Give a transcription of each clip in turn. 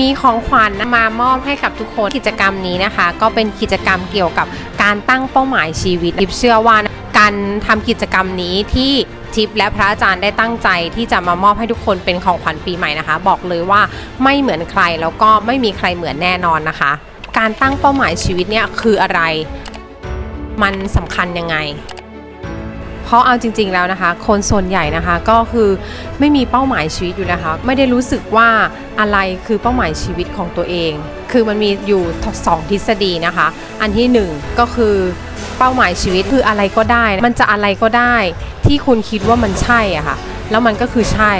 มีของขวัญมามอบให้กับทุกคนกิจกรรมนี้นะคะ ก็เป็นกิจกรรมเกี่ยวกับการตั้งเป้าหมายชีวิตทิปเชื่อว่าการทำกิจกรรมนี้ที่ทิปและพระอาจารย์ได้ตั้งใจที่จะมามอบให้ทุกคนเป็นของขวัญปีใหม่นะคะ บอกเลยว่าไม่เหมือนใครแล้วก็ไม่มีใครเหมือนแน่นอนนะคะ การตั้งเป้าหมายชีวิตเนี่ยคืออะไร มันสำคัญยังไง เพราะเอาจริง ๆแล้วนะคะ คนส่วนใหญ่นะคะก็คือไม่มีเป้าหมายชีวิตอยู่นะคะไม่ได้รู้สึกว่าอะไรคือเป้าหมายชีวิตของตัวเอง คือมันมีอยู่สองทฤษฎีนะคะ อันที่หนึ่งก็คือเป้าหมายชีวิตคืออะไรก็ได้ มันจะอะไรก็ได้ ที่คุณคิดว่ามันใช่อะค่ะแล้วมันก็คือใช่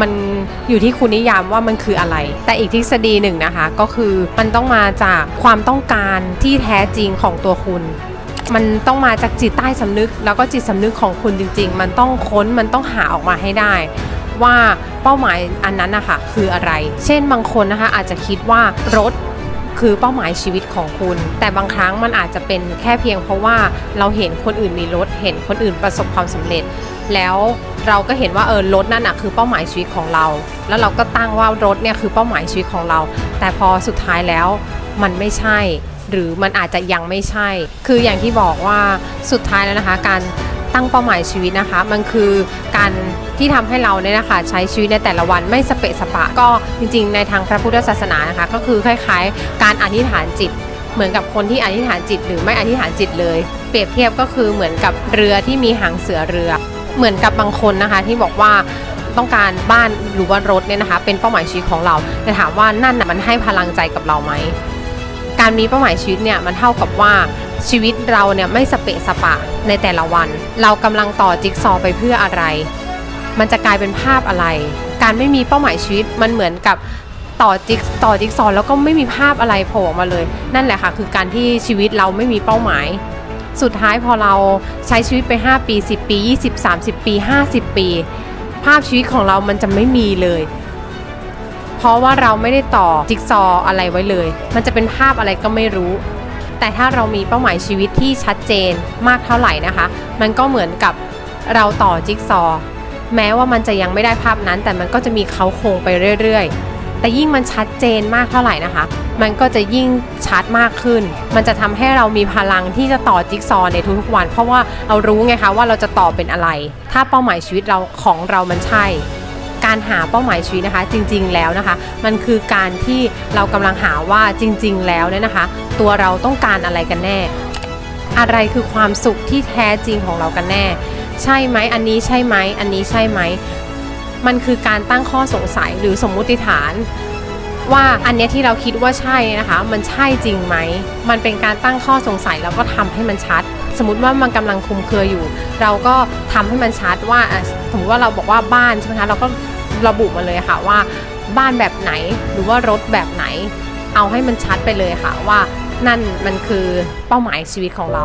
มันอยู่ที่คุณนิยามว่ามันคืออะไร แต่อีกทฤษฎีหนึ่งนะคะ ก็คือมันต้องมาจากความต้องการที่แท้จริงของตัวคุณ มันต้องมาจากจิตใต้สำนึก แล้วก็จิตสำนึกของคุณจริง ๆ มันต้องค้นมันต้องหาออกมาให้ได้ ว่าเป้าหมายอันนั้นนะคะคืออะไร เช่นบางคนนะคะอาจจะคิดว่ารถคือเป้าหมายชีวิตของคุณ แต่บางครั้งมันอาจจะเป็นแค่เพียงเพราะว่าเราเห็นคนอื่นมีรถ เห็นคนอื่นประสบความสำเร็จ แล้วเราก็เห็นว่าเออรถนั่นนะคือเป้าหมายชีวิตของเรา แล้วเราก็ตั้งว่ารถเนี่ยคือเป้าหมายชีวิตของเรา แต่พอสุดท้ายแล้วมันไม่ใช่ หรือมันอาจจะยังไม่ใช่ คืออย่างที่บอกว่าสุดท้ายแล้วนะคะ การตั้งเป้าหมายชีวิตนะคะ มันคือการที่ทำให้เราเนี่ยนะคะใช้ชีวิตในแต่ละวันไม่สเปะสปะ ก็จริง ๆ ในทางพระพุทธศาสนานะคะ ก็คือคล้ายๆ การอธิษฐานจิต เหมือนกับคนที่อธิษฐานจิต หรือไม่อธิษฐานจิตเลย เปรียบเทียบก็คือเหมือนกับเรือที่มีหางเสือเรือ เหมือนกับบางคนนะคะที่บอกว่าต้องการบ้านหรือว่ารถเนี่ยนะคะ เป็นเป้าหมายชีวิตของเราแต่ถามว่านั่นน่ะมันให้พลังใจกับเราไหม การมีเป้าหมายชีวิตเนี่ยมันเท่ากับว่าชีวิตเราเนี่ยไม่สเปะสปะในแต่ละวัน เรากำลังต่อจิ๊กซอไปเพื่ออะไร มันจะกลายเป็นภาพอะไร การไม่มีเป้าหมายชีวิตมันเหมือนกับต่อจิ๊กต่อจิ๊กซอแล้วก็ไม่มีภาพอะไรโผล่ออกมาเลย นั่นแหละค่ะ คือการที่ชีวิตเราไม่มีเป้าหมาย สุดท้ายพอเราใช้ชีวิตไป 5 ปี 10 ปี 20 30 ปี 50 ปี ภาพชีวิตของเรามันจะไม่มีเลย เพราะว่าเราไม่ได้ต่อจิ๊กซออะไรไว้เลย มันจะเป็นภาพอะไรก็ไม่รู้ แต่ถ้าเรามีเป้าหมายชีวิตที่ชัดเจนมากเท่าไหร่นะคะ มันก็เหมือนกับเราต่อจิ๊กซอ แม้ว่ามันจะยังไม่ได้ภาพนั้น แต่มันก็จะมีเขาโครงไปเรื่อยๆ แต่ยิ่งมันชัดเจนมากเท่าไหร่นะคะ มันก็จะยิ่งชัดมากขึ้น มันจะทำให้เรามีพลังที่จะต่อจิ๊กซอในทุกๆวัน เพราะว่าเรารู้ไงคะว่าเราจะต่อเป็นอะไร ถ้าเป้าหมายชีวิตเราของเรามันใช่ การหาเป้าหมายชีวิตนะคะ จริง ๆ แล้วนะคะ มันคือการที่เรากำลังหาว่าจริง ๆ แล้วเนี่ยนะคะ ตัวเราต้องการอะไรกันแน่ อะไรคือความสุขที่แท้จริงของเรากันแน่ ใช่ไหมอันนี้ใช่ไหมอันนี้ใช่ไหมมันคือการตั้งข้อสงสัยหรือสมมุติฐานว่าอันนี้ที่เราคิดว่าใช่นะคะ มันใช่จริงไหม มันเป็นการตั้งข้อสงสัยแล้วก็ทำให้มันชัด สมมติว่ามันกำลังคลุมเครืออยู่ เราก็ทำให้มันชัดว่าสมมติว่าเราบอกว่าบ้านใช่ไหมคะเราก็ ระบุมาเลยค่ะว่าบ้านแบบไหนหรือว่ารถแบบไหน เอาให้มันชัดไปเลยค่ะว่านั่นมันคือเป้าหมายชีวิตของเรา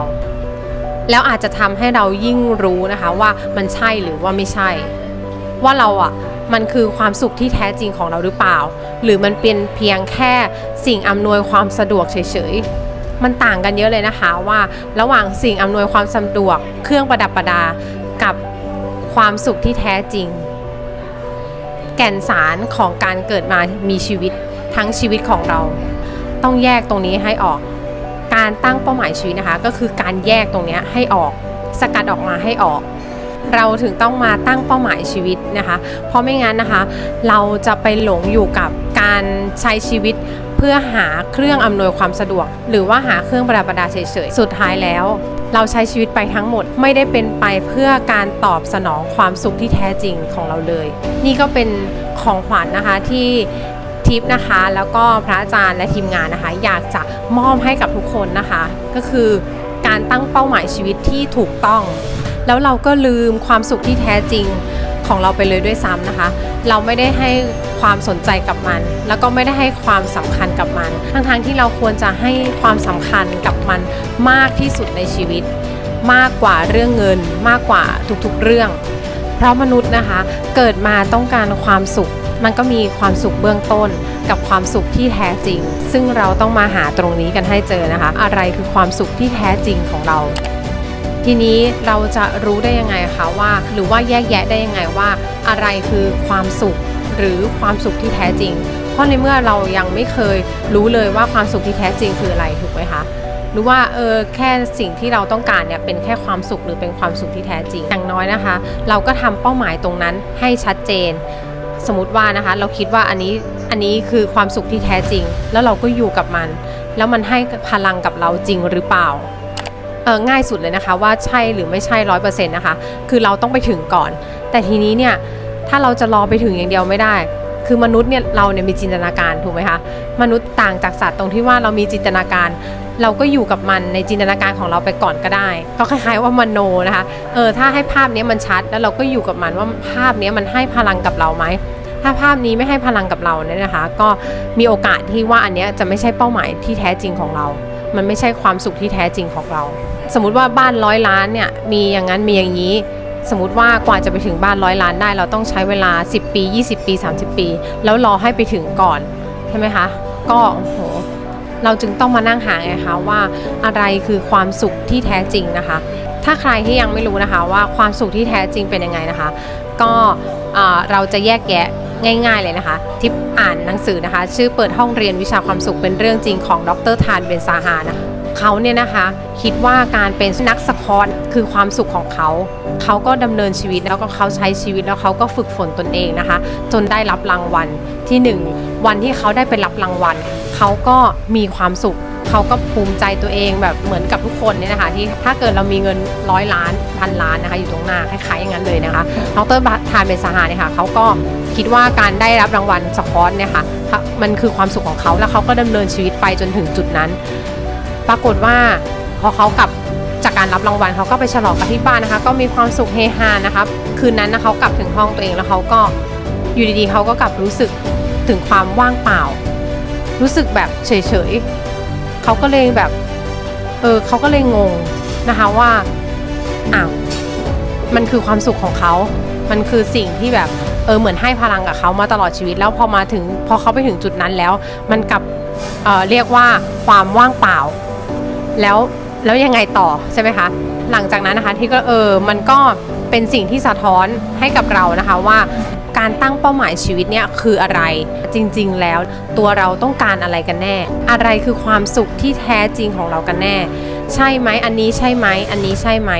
แล้วอาจจะทำให้เรายิ่งรู้นะคะว่ามันใช่หรือว่าไม่ใช่ ว่าเราอะมันคือความสุขที่แท้จริงของเราหรือเปล่า หรือมันเป็นเพียงแค่สิ่งอำนวยความสะดวกเฉยๆ มันต่างกันเยอะเลยนะคะว่าระหว่างสิ่งอำนวยความสะดวก เครื่องประดับประดา กับความสุขที่แท้จริง แก่นสารของการเกิดมามีชีวิตทั้งชีวิตของเรา ต้องแยกตรงนี้ให้ออก การตั้งเป้าหมายชีวิตนะคะ ก็คือการแยกตรงนี้ให้ออก สกัดออกมาให้ออก เราถึงต้องมาตั้งเป้าหมายชีวิตนะคะ เพราะไม่งั้นนะคะ เราจะไปหลงอยู่กับการใช้ชีวิต พื่อหาเครื่องอำนวยความสะดวก หรือว่าหาเครื่องประดับประดาเฉยๆ สุดท้ายแล้ว เราใช้ชีวิตไปทั้งหมดไม่ได้เป็นไปเพื่อการตอบสนองความสุขที่แท้จริงของเราเลย นี่ก็เป็นของขวัญนะคะที่ทิปนะคะแล้วก็พระอาจารย์และทีมงานนะคะ อยากจะมอบให้กับทุกคนนะคะ ก็คือการตั้งเป้าหมายชีวิตที่ถูกต้อง แล้วเราก็ลืมความสุขที่แท้จริง ของเราไปเลยด้วยซ้ำนะคะ เราไม่ได้ให้ความสนใจกับมัน แล้วก็ไม่ได้ให้ความสำคัญกับมัน ทั้งๆที่เราควรจะให้ความสำคัญกับมันมากที่สุดในชีวิต มากกว่าเรื่องเงิน มากกว่าทุกๆเรื่อง เพราะมนุษย์นะคะ เกิดมาต้องการความสุข มันก็มีความสุขเบื้องต้น กับความสุขที่แท้จริง ซึ่งเราต้องมาหาตรงนี้กันให้เจอนะคะ อะไรคือความสุขที่แท้จริงของเรา ทีนี้เราจะรู้ได้ยังไงคะว่า หรือว่าแยกแยะได้ยังไงว่า อะไรคือความสุขหรือความสุขที่แท้จริง เพราะในเมื่อเรายังไม่เคยรู้เลยว่าความสุขที่แท้จริงคืออะไรถูกไหมคะหรือว่าเออแค่สิ่งที่เราต้องการเนี่ยเป็นแค่ความสุขหรือเป็นความสุขที่แท้จริงอย่างน้อยนะคะ เราก็ทำเป้าหมายตรงนั้นให้ชัดเจน สมมติว่านะคะเราคิดว่าอันนี้อันนี้คือความสุขที่แท้จริง แล้วเราก็อยู่กับมัน แล้วมันให้พลังกับเราจริงหรือเปล่า ง่ายสุดเลยนะคะ ว่าใช่หรือไม่ใช่ร้อยเปอร์เซ็นต์นะคะ คือเราต้องไปถึงก่อน แต่ทีนี้เนี่ยถ้าเราจะรอไปถึงอย่างเดียวไม่ได้ คือมนุษย์เนี่ยเราเนี่ยมีจินตนาการถูกไหมคะมนุษย์ต่างจากสัตว์ตรงที่ว่าเรามีจินตนาการ เราก็อยู่กับมันในจินตนาการของเราไปก่อนก็ได้ ก็คล้ายๆว่ามโนนะคะเออถ้าให้ภาพนี้มันชัด แล้วเราก็อยู่กับมันว่าภาพนี้มันให้พลังกับเราไหมถ้าภาพนี้ไม่ให้พลังกับเราเนี่ยนะคะ ก็มีโอกาสที่ว่าอันเนี้ยจะไม่ใช่เป้าหมายที่แท้จริงของเรา มันไม่ใช่ความสุขที่แท้จริงของเรา สมมุติว่าบ้านร้อยล้านเนี่ยมีอย่างนั้นมีอย่างนี้ สมมติว่ากว่าจะไปถึงบ้านร้อยล้านได้ เราต้องใช้เวลา 10 ปี 20 ปี 30 ปี แล้วรอให้ไปถึงก่อนใช่ไหมคะ ก็โอ้โหเราจึงต้องมานั่งหาไงคะว่าอะไรคือความสุขที่แท้จริงนะคะ ถ้าใครที่ยังไม่รู้นะคะว่าความสุขที่แท้จริงเป็นยังไงนะคะ ก็เราจะแยกแยะ ง่าย ๆ เลยนะคะ ทิปอ่านหนังสือนะคะ ชื่อเปิดห้องเรียนวิชาความสุขเป็นเรื่องจริงของดรทานเบนซาฮานะเขาเนี่ยนะคะคิดว่าการเป็นนักสควอตคือความสุขของเขา เขาก็ดำเนินชีวิตแล้วก็เขาใช้ชีวิตแล้วเขาก็ฝึกฝนตนเองนะคะ จนได้รับรางวัลที่หนึ่งวันที่เขาได้ไปรับรางวัลเขาก็มีความสุข เขาก็ภูมิใจตัวเองแบบเหมือนกับทุกคนเนี่ยนะคะที่ถ้าเกิดเรามีเงินร้อยล้านพันล้านนะคะอยู่ตรงหน้าคล้ายๆอย่างนั้นเลยนะคะดรทานเบนซาฮาเนี่ยค่ะเขาก็คิดว่าการได้รับรางวัลสคอตเนี่ยค่ะมันคือความสุขของเขาแล้วเขาก็ดำเนินชีวิตไปจนถึงจุดนั้น ปรากฏว่าพอเขากลับจากการรับรางวัลเขาก็ไปฉลองกับที่บ้านนะคะ ก็มีความสุขเฮฮานะคะคืนนั้นนะเขากลับถึงห้องตัวเองแล้วเขาก็อยู่ดีๆเขาก็กลับรู้สึกถึงความว่างเปล่า รู้สึกแบบเฉยๆ เขาก็เลยแบบเออเขาก็เลยงงนะคะว่าอ้าวมันคือความสุขของเขา มันคือสิ่งที่แบบเออเหมือนให้พลังกับเขามาตลอดชีวิต แล้วพอมาถึงพอเขาไปถึงจุดนั้นแล้ว มันกลับเอ่อเรียกว่าความว่างเปล่า แล้วแล้วยังไงต่อใช่ไหมคะหลังจากนั้นนะคะที่ก็เออมันก็ เป็นสิ่งที่สะท้อนให้กับเรานะคะว่าการตั้งเป้าหมายชีวิตเนี่ยคืออะไรจริงๆแล้ว ตัวเราต้องการอะไรกันแน่ อะไรคือความสุขที่แท้จริงของเรากันแน่ ใช่ไหมอันนี้ใช่ไหมอันนี้ใช่ไหม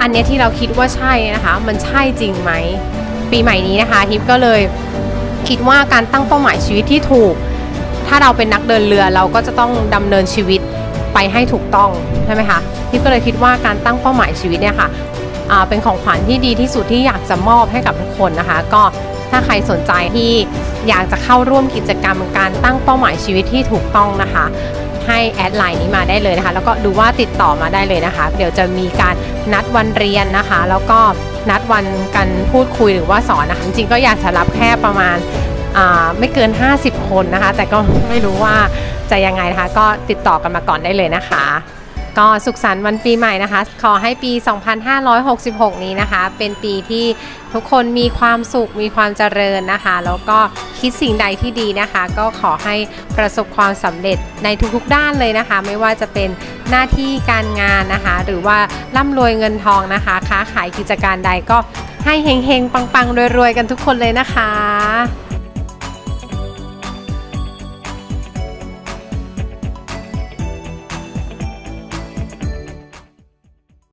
อันเนี้ยที่เราคิดว่าใช่นะคะมันใช่จริงไหมปีใหม่นี้นะคะทิพก็เลยคิดว่าการตั้งเป้าหมายชีวิตที่ถูก ถ้าเราเป็นนักเดินเรือเราก็จะต้องดำเนินชีวิตไปให้ถูกต้องใช่ไหมคะทิพก็เลยคิดว่าการตั้งเป้าหมายชีวิตเนี่ยค่ะอ่า เป็นของขวัญที่ดีที่สุดที่อยากจะมอบให้กับทุกคนนะคะ ก็ถ้าใครสนใจที่อยากจะเข้าร่วมกิจกรรมการตั้งเป้าหมายชีวิตที่ถูกต้องนะคะ ให้แอดไลน์นี้มาได้เลยนะคะ แล้วก็ดูว่าติดต่อมาได้เลยนะคะ เดี๋ยวจะมีการนัดวันเรียนนะคะ แล้วก็นัดวันกันพูดคุยหรือว่าสอนนะคะจริงๆก็อยากจะรับแค่ประมาณาไม่เกิน 50 คนนะคะ แต่ก็ไม่รู้ว่าจะยังไงนะคะ ก็ติดต่อกันมาก่อนได้เลยนะคะ ก็สุขสันต์วันปีใหม่นะคะ ขอให้ปี 2566 นี้นะคะ เป็นปีที่ทุกคนมีความสุขมีความเจริญนะคะ แล้วก็คิดสิ่งใดที่ดีนะคะ ก็ขอให้ประสบความสำเร็จในทุกๆด้านเลยนะคะ ไม่ว่าจะเป็นหน้าที่การงานนะคะ หรือว่าร่ำรวยเงินทองนะคะ ค้าขายกิจการใดก็ให้เฮงๆ ปังๆรวยๆ กันทุกคนเลยนะคะ